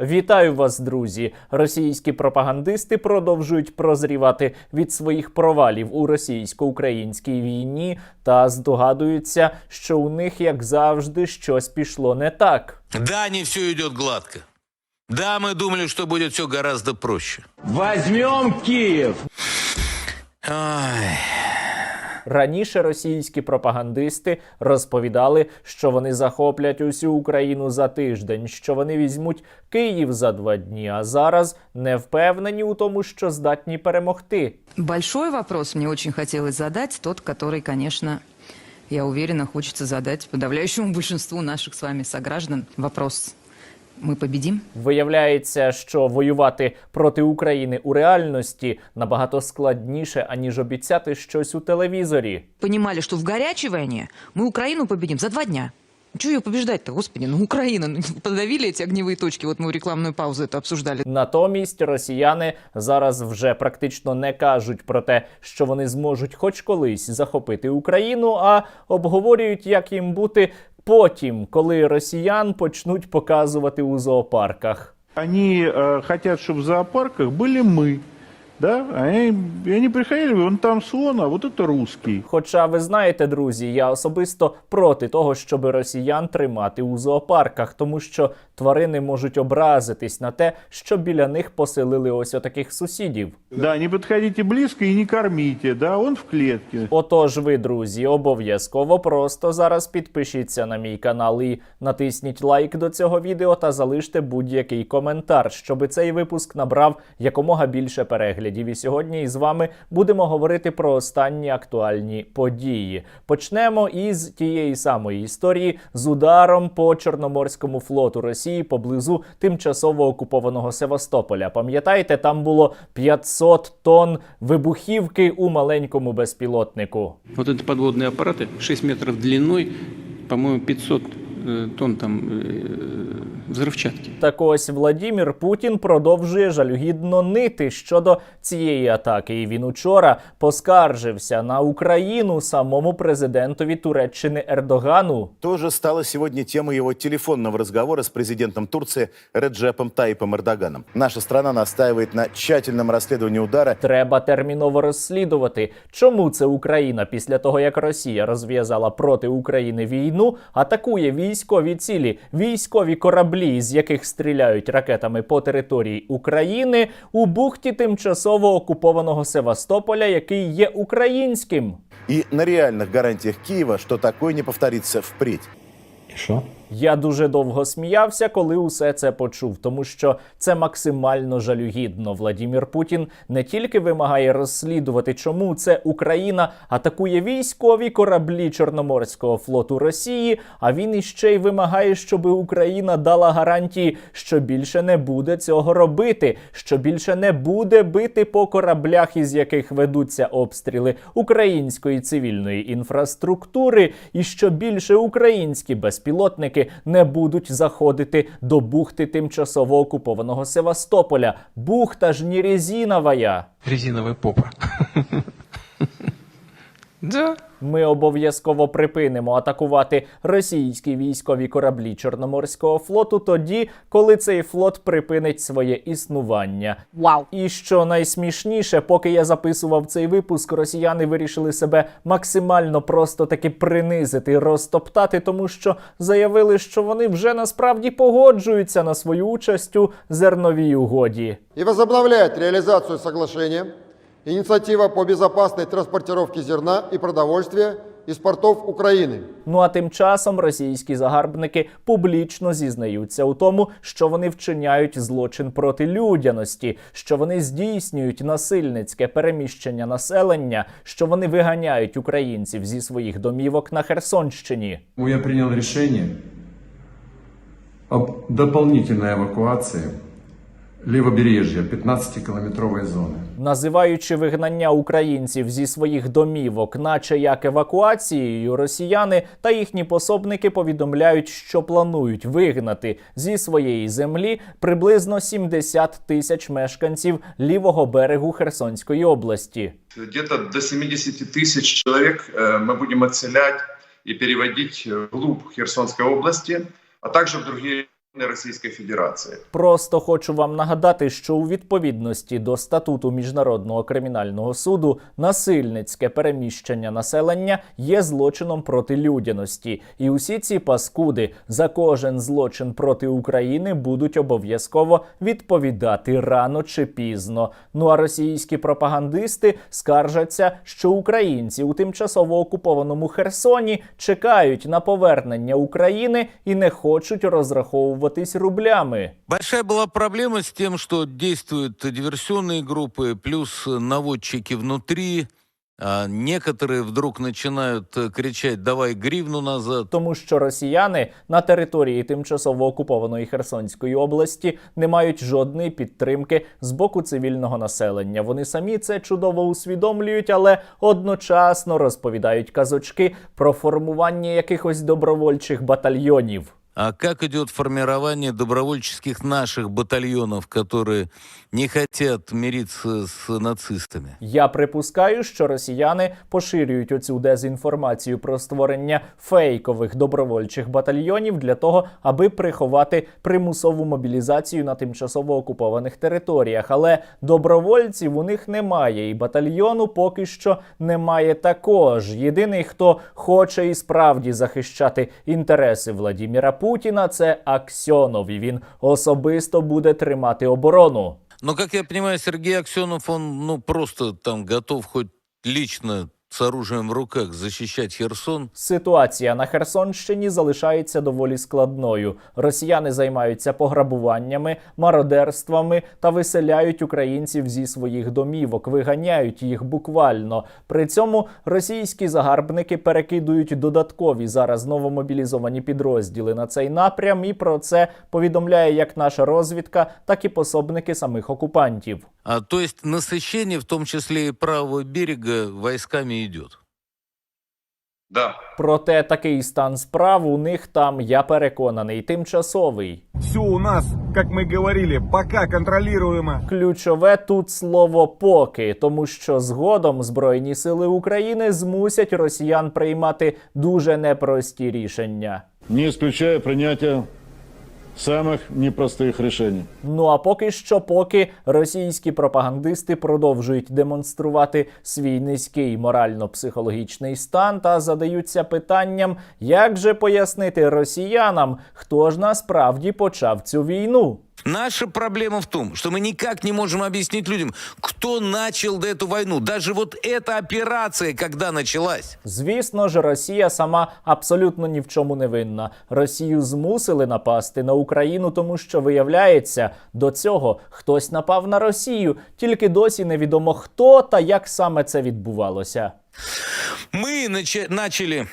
Вітаю вас, друзі! Російські пропагандисти продовжують прозрівати від своїх провалів у російсько-українській війні та здогадуються, що у них, як завжди, щось пішло не так. Да, не все идет гладко. Да, мы думали, что будет все гораздо проще. Возьмем Киев! Ай. Раніше російські пропагандисти розповідали, що вони захоплять усю Україну за тиждень, що вони візьмуть Київ за два дні. А зараз не впевнені у тому, що здатні перемогти. Большой вопрос мне очень хотелось задать, тот, который, конечно, я уверена, хочется задать подавляющему большинству наших с вами сограждан. Вопрос «Мы победим?» Виявляється, що воювати проти України у реальності набагато складніше, аніж обіцяти щось у телевізорі. Понимали, что в горячей войне мы Украину победим за два дня. Чего ее побеждать-то, господи? Ну, Украина, ну, подавили эти огневые точки. Вот мы в рекламную паузу это обсуждали. Натомість росіяни зараз вже практично не кажуть про те, що вони зможуть хоч колись захопити Україну, а обговорюють, як їм бути потім, коли росіян почнуть показувати у зоопарках. Они э, хотят, чтобы в зоопарках были мы. Да? И они приходили, вон там слон, а вот это русский. Хоча ви знаєте, друзі, я особисто проти того, щоб росіян тримати у зоопарках, тому що тварини можуть образитись на те, що біля них поселили ось отаких сусідів. Да, не подходите близко и не кормите, да, он в клетке. Отож, ви, друзі, обов'язково просто зараз підпишіться на мій канал і натисніть лайк до цього відео та залиште будь-який коментар, щоб цей випуск набрав якомога більше переглядів І сьогодні із вами будемо говорити про останні актуальні події. Почнемо із тієї самої історії з ударом по Чорноморському флоту Росії поблизу тимчасово окупованого Севастополя. Пам'ятаєте, там було 500 тонн вибухівки у маленькому безпілотнику. Вот это подводные аппараты, 6 метров длиной, по-моему, 500 э, тонн там э, взрывчатки. Так ось Владімір Путін продовжує жалюгідно нити щодо цієї атаки. І він учора поскаржився на Україну самому президентові Туреччини Ердогану. тоже стало сегодня темой его телефонного разговора с президентом Турции Реджепом Таипом Эрдоганом. Наша страна настаивает на тщательном расследовании удара Треба терміново розслідувати, чому це Україна після того, як Росія розв'язала проти України війну, атакує військові цілі, військові кораблі, з яких стріляють ракетами по території України у бухті тимчасово окупованого Севастополя, який є українським. і на реальних гарантіях Києва, що такое не повторится впредь. Я дуже довго сміявся, коли усе це почув, тому що це максимально жалюгідно. Владімір Путін не тільки вимагає розслідувати, чому це Україна атакує військові кораблі Чорноморського флоту Росії, а він іще й вимагає, щоб Україна дала гарантії, що більше не буде цього робити, що більше не буде бити по кораблях, із яких ведуться обстріли української цивільної інфраструктури, і що більше українські безпілотники не будуть заходити до бухти тимчасово окупованого Севастополя. Бухта ж не резиновая. Резиновая попа. Да. Ми обов'язково припинимо атакувати російські військові кораблі Чорноморського флоту тоді, коли цей флот припинить своє існування. Вау! І що найсмішніше, поки я записував цей випуск, росіяни вирішили себе максимально просто таки принизити, розтоптати, тому що заявили, що вони вже насправді погоджуються на свою участь у зерновій угоді. и возобновляет реализацию соглашения «Инициатива по безопасной транспортировке зерна и продовольствия из портов Украины». Ну а тим часом російські загарбники публічно зізнаються у тому, що вони вчиняють злочин проти людяності, що вони здійснюють насильницьке переміщення населення, що вони виганяють українців зі своїх домівок на Херсонщині. Я принял решение об дополнительной эвакуации левобережья 15-километровой зоны. Називаючи вигнання українців зі своїх домівок, наче як евакуацією, росіяни та їхні пособники повідомляють, що планують вигнати зі своєї землі приблизно 70 тисяч мешканців лівого берегу Херсонської області. Где-то до 70 тысяч человек э, мы будем отселять и переводить э, вглубь Херсонской области, а также в другие Российской Федерации. Просто хочу вам нагадати, що у відповідності до статуту Міжнародного кримінального суду насильницьке переміщення населення є злочином проти людяності, і усі ці паскуди за кожен злочин проти України будуть обов'язково відповідати рано чи пізно. Ну а російські пропагандисти скаржаться, що українці у тимчасово окупованому Херсоні чекають на повернення України і не хочуть розраховуватись рублями. Большая была проблема с тем, что действуют диверсионные группы, плюс наводчики внутри. А некоторые вдруг начинают э, кричать «давай гривну назад». тому що росіяни на території тимчасово окупованої Херсонської області не мають жодної підтримки з боку цивільного населення. Вони самі це чудово усвідомлюють, але одночасно розповідають казочки про формування якихось добровольчих батальйонів. А как идет формирование добровольческих наших батальонов, которые не хотят мириться с нацистами? Я припускаю, що росіяни поширюють оцю дезінформацію про створення фейкових добровольчих батальйонів для того, аби приховати примусову мобілізацію на тимчасово окупованих територіях. Але добровольців у них немає, і батальйону поки що немає також. Єдиний, хто хоче і справді захищати інтереси Владіміра Путіна, це Аксьонов. І він особисто буде тримати оборону. Ну, як я розумію, Сергій Аксьонов, він ну просто там готов хоч лично с оружием в руках защищать Херсон. Ситуація на Херсонщині залишається доволі складною. Росіяни займаються пограбуваннями, мародерствами та виселяють українців зі своїх домівок, виганяють їх буквально. При цьому російські загарбники перекидують додаткові зараз новомобілізовані підрозділи на цей напрям. І про це повідомляє як наша розвідка, так і пособники самих окупантів. А, то есть насыщение, в том числе и правого берега, войсками идет. Да. Проте такий стан справ у них там, я переконаний, тимчасовий. Все у нас, как мы говорили, пока контролируемо. Ключове тут слово поки, тому що згодом Збройні сили України змусять росіян приймати дуже непрості рішення. Не исключаю принятия самых непростих рішень. Ну а поки що, поки російські пропагандисти продовжують демонструвати свій низький морально-психологічний стан та задаються питанням, як же пояснити росіянам, хто ж насправді почав цю війну. Наша проблема в том, что мы никак не можем объяснить людям, кто начал эту войну. Даже вот эта операция, когда началась. Звісно ж, Росія сама абсолютно ні в чому не винна. Росію змусили напасти на Україну, тому що виявляється, до цього хтось напав на Росію, тільки досі невідомо хто та як саме це відбувалося. Мы нача- начали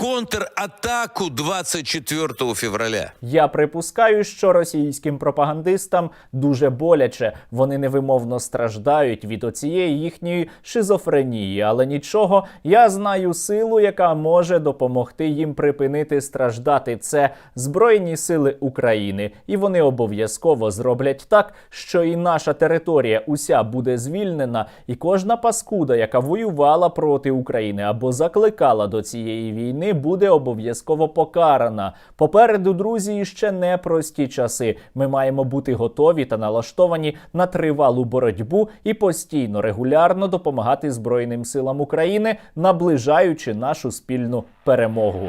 контратаку 24 февраля. Я припускаю, що російським пропагандистам дуже боляче. Вони невимовно страждають від оцієї їхньої шизофренії, але нічого, я знаю силу, яка може допомогти їм припинити страждати. Це Збройні сили України, і вони обов'язково зроблять так, що і наша територія уся буде звільнена, і кожна паскуда, яка воювала проти України або закликала до цієї війни, буде обов'язково покарана. Попереду, друзі, ще прості часи. Ми маємо бути готові та налаштовані на тривалу боротьбу і постійно регулярно допомагати Збройним силам України, наближаючи нашу спільну перемогу.